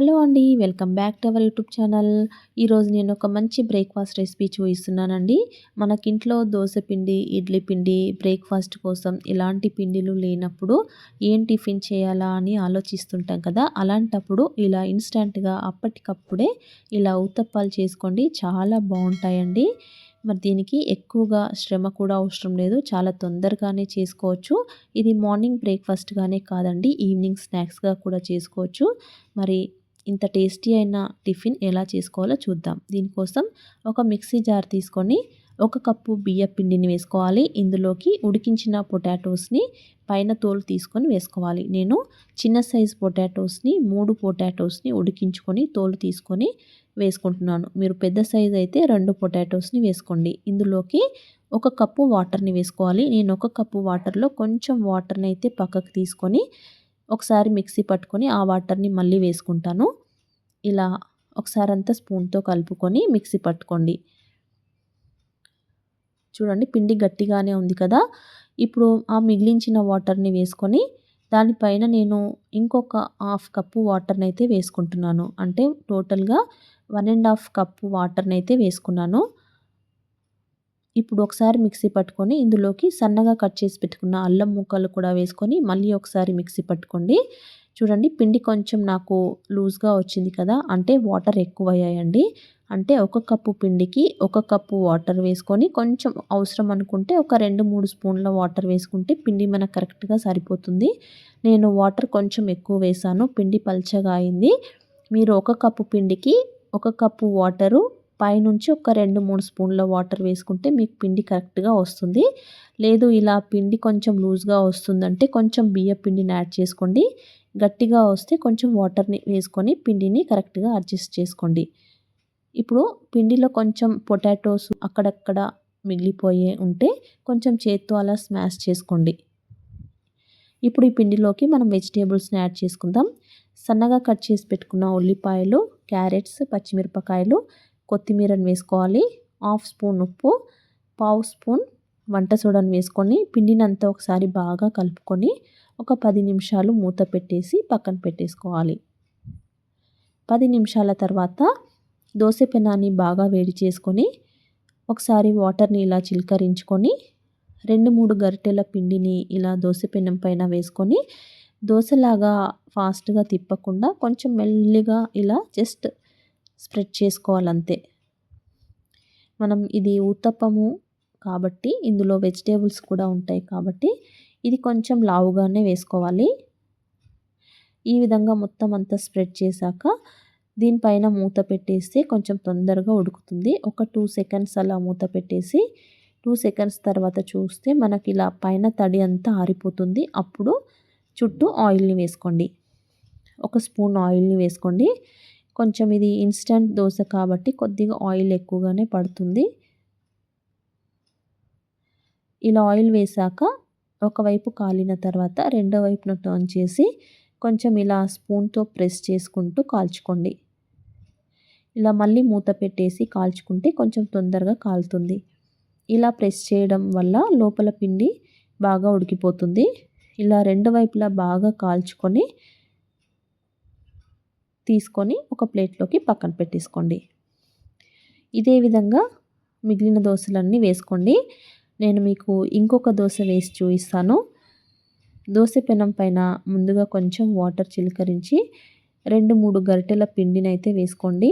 Hello అండి welcome back to our YouTube channel. ఈరోజు నేను ఒక మంచి బ్రేక్ఫాస్ట్ రెసిపీ చూపిస్తున్నానండి మనకింట్లో దోశ పిండి ఇడ్లీ పిండి బ్రేక్ఫాస్ట్ కోసం ఇలాంటి పిండిలు లేనప్పుడు ఏం టిఫిన్ చేయాలా అని ఆలోచిస్తుంటాం కదా? అలాంటప్పుడు ఇలా ఇన్స్టెంట్గా అప్పటికప్పుడే ఇలా ఉత్తప్పాలు చేసుకోండి. చాలా బాగుంటాయండి. మరి దీనికి ఎక్కువగా శ్రమ కూడా అవసరం లేదు. చాలా తొందరగానే చేసుకోవచ్చు. ఇది మార్నింగ్ బ్రేక్ఫాస్ట్గానే కాదండి ఈవినింగ్ స్నాక్స్గా కూడా చేసుకోవచ్చు. మరి ఇంత టేస్టీ అయిన టిఫిన్ ఎలా చేసుకోవాలో చూద్దాం. దీనికోసం ఒక మిక్సీ జార్ తీసుకొని ఒక కప్పు బియ్య పిండిని వేసుకోవాలి. ఇందులోకి ఉడికించిన పొటాటోస్ని పైన తోలు తీసుకొని వేసుకోవాలి. నేను చిన్న సైజ్ పొటాటోస్ని మూడు పొటాటోస్ని ఉడికించుకొని తోలు తీసుకొని వేసుకుంటున్నాను. మీరు పెద్ద సైజ్ అయితే రెండు పొటాటోస్ని వేసుకోండి. ఇందులోకి ఒక కప్పు వాటర్ని వేసుకోవాలి. నేను ఒక కప్పు వాటర్లో కొంచెం వాటర్ని అయితే పక్కకు తీసుకొని ఒకసారి మిక్సీ పట్టుకొని ఆ వాటర్ని మళ్ళీ వేసుకుంటాను. ఇలా ఒకసారి అంతా స్పూన్తో కలుపుకొని మిక్సీ పట్టుకోండి. చూడండి పిండి గట్టిగానే ఉంది కదా. ఇప్పుడు ఆ మిగిలించిన వాటర్ని వేసుకొని దానిపైన నేను ఇంకొక హాఫ్ కప్పు వాటర్ని అయితే వేసుకుంటున్నాను. అంటే టోటల్గా వన్ అండ్ హాఫ్ కప్పు వాటర్ని అయితే వేసుకున్నాను. ఇప్పుడు ఒకసారి మిక్సీ పట్టుకొని ఇందులోకి సన్నగా కట్ చేసి పెట్టుకున్న అల్లం ముక్కలు కూడా వేసుకొని మళ్ళీ ఒకసారి మిక్సీ పట్టుకోండి. చూడండి పిండి కొంచెం నాకు లూజ్గా వచ్చింది కదా అంటే వాటర్ ఎక్కువ అయ్యాయండి అంటే ఒక కప్పు పిండికి ఒక కప్పు వాటర్ వేసుకొని కొంచెం అవసరం అనుకుంటే ఒక రెండు మూడు స్పూన్ల వాటర్ వేసుకుంటే పిండి మనకు కరెక్ట్గా సరిపోతుంది. నేను వాటర్ కొంచెం ఎక్కువ వేసాను పిండి పల్చగా అయింది. మీరు ఒక కప్పు పిండికి ఒక కప్పు వాటరు పైనుంచి ఒక రెండు మూడు స్పూన్ల వాటర్ వేసుకుంటే మీకు పిండి కరెక్ట్గా వస్తుంది. లేదు ఇలా పిండి కొంచెం లూజ్గా వస్తుందంటే కొంచెం బియ్య పిండిని యాడ్ చేసుకోండి. గట్టిగా వస్తే కొంచెం వాటర్ని వేసుకొని పిండిని కరెక్ట్గా అడ్జస్ట్ చేసుకోండి. ఇప్పుడు పిండిలో కొంచెం పొటాటోస్ అక్కడక్కడ మిగిలిపోయే ఉంటే కొంచెం చేత్తో అలా స్మాష్ చేసుకోండి. ఇప్పుడు ఈ పిండిలోకి మనం వెజిటేబుల్స్ని యాడ్ చేసుకుందాం. సన్నగా కట్ చేసి పెట్టుకున్న ఉల్లిపాయలు క్యారెట్స్ పచ్చిమిరపకాయలు కొత్తిమీరని వేసుకోవాలి. హాఫ్ స్పూన్ ఉప్పు పావు స్పూన్ వంట సోడాను వేసుకొని పిండినంతా ఒకసారి బాగా కలుపుకొని ఒక పది నిమిషాలు మూత పెట్టేసి పక్కన పెట్టేసుకోవాలి. పది నిమిషాల తర్వాత దోశ పెనాన్ని బాగా వేడి చేసుకొని ఒకసారి వాటర్ని ఇలా చిలకరించుకొని రెండు మూడు గరిటెల పిండిని ఇలా దోశ పెనం పైన వేసుకొని దోశలాగా ఫాస్ట్గా తిప్పకుండా కొంచెం మెల్లిగా ఇలా జస్ట్ స్ప్రెడ్ చేసుకోవాలంతే. మనం ఇది ఊతప్పము కాబట్టి ఇందులో వెజిటేబుల్స్ కూడా ఉంటాయి కాబట్టి ఇది కొంచెం లావుగానే వేసుకోవాలి. ఈ విధంగా మొత్తం అంతా స్ప్రెడ్ చేశాక దీనిపైన మూత పెట్టేస్తే కొంచెం తొందరగా ఉడుకుతుంది. ఒక టూ సెకండ్స్ అలా మూత పెట్టేసి టూ సెకండ్స్ తర్వాత చూస్తే మనకి ఇలా పైన తడి అంతా ఆరిపోతుంది. అప్పుడు చుట్టూ ఆయిల్ని వేసుకోండి. ఒక స్పూన్ ఆయిల్ని వేసుకోండి. కొంచెం ఇది ఇన్స్టంట్ దోశ కాబట్టి కొద్దిగా ఆయిల్ ఎక్కువగానే పడుతుంది. ఇలా ఆయిల్ వేసాక ఒకవైపు కాలిన తర్వాత రెండో వైపున టర్న్ చేసి కొంచెం ఇలా స్పూన్తో ప్రెస్ చేసుకుంటూ కాల్చుకోండి. ఇలా మళ్ళీ మూత పెట్టేసి కాల్చుకుంటే కొంచెం తొందరగా కాలుతుంది. ఇలా ప్రెస్ చేయడం వల్ల లోపల పిండి బాగా ఉడికిపోతుంది. ఇలా రెండు వైపులా బాగా కాల్చుకొని తీసుకొని ఒక ప్లేట్లోకి పక్కన పెట్టేసుకోండి. ఇదే విధంగా మిగిలిన దోశలన్నీ వేసుకోండి. నేను మీకు ఇంకొక దోశ వేసి చూపిస్తాను. దోశ పెనం పైన ముందుగా కొంచెం వాటర్ చిలకరించి రెండు మూడు గరిటెల పిండినైతే వేసుకోండి.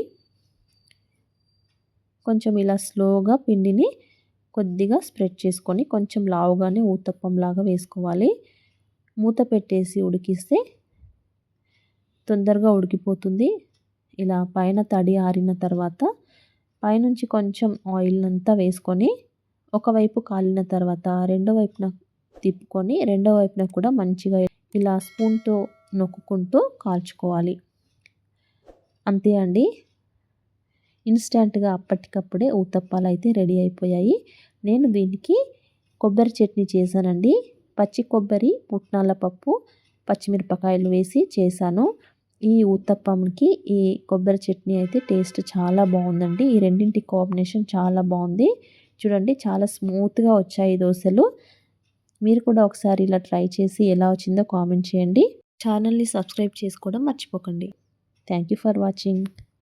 కొంచెం ఇలా స్లోగా పిండిని కొద్దిగా స్ప్రెడ్ చేసుకొని కొంచెం లావుగానే ఊతప్పంలాగా వేసుకోవాలి. మూత పెట్టేసి ఉడికిస్తే తొందరగా ఉడికిపోతుంది. ఇలా పైన తడి ఆరిన తర్వాత పైనుంచి కొంచెం ఆయిల్ అంతా వేసుకొని ఒకవైపు కాలిన తర్వాత రెండో వైపున తిప్పుకొని రెండో వైపున కూడా మంచిగా ఇలా స్పూన్తో నొక్కుంటూ కాల్చుకోవాలి. అంతే అండి. ఇన్స్టెంట్గా అప్పటికప్పుడే ఊతప్పాలు అయితే రెడీ అయిపోయాయి. నేను దీనికి కొబ్బరి చట్నీ చేశానండి. పచ్చి కొబ్బరి పుట్నాల పప్పు పచ్చిమిరపకాయలు వేసి చేశాను. ఈ ఉత్తప్పంకి ఈ కొబ్బరి చట్నీ అయితే టేస్ట్ చాలా బాగుందండి. ఈ రెండింటి కాంబినేషన్ చాలా బాగుంది. చూడండి చాలా స్మూత్గా వచ్చాయి దోశలు. మీరు కూడా ఒకసారి ఇలా ట్రై చేసి ఎలా వచ్చిందో కామెంట్ చేయండి. ఛానల్ని సబ్స్క్రైబ్ చేసుకోవడం మర్చిపోకండి. Thank you for watching.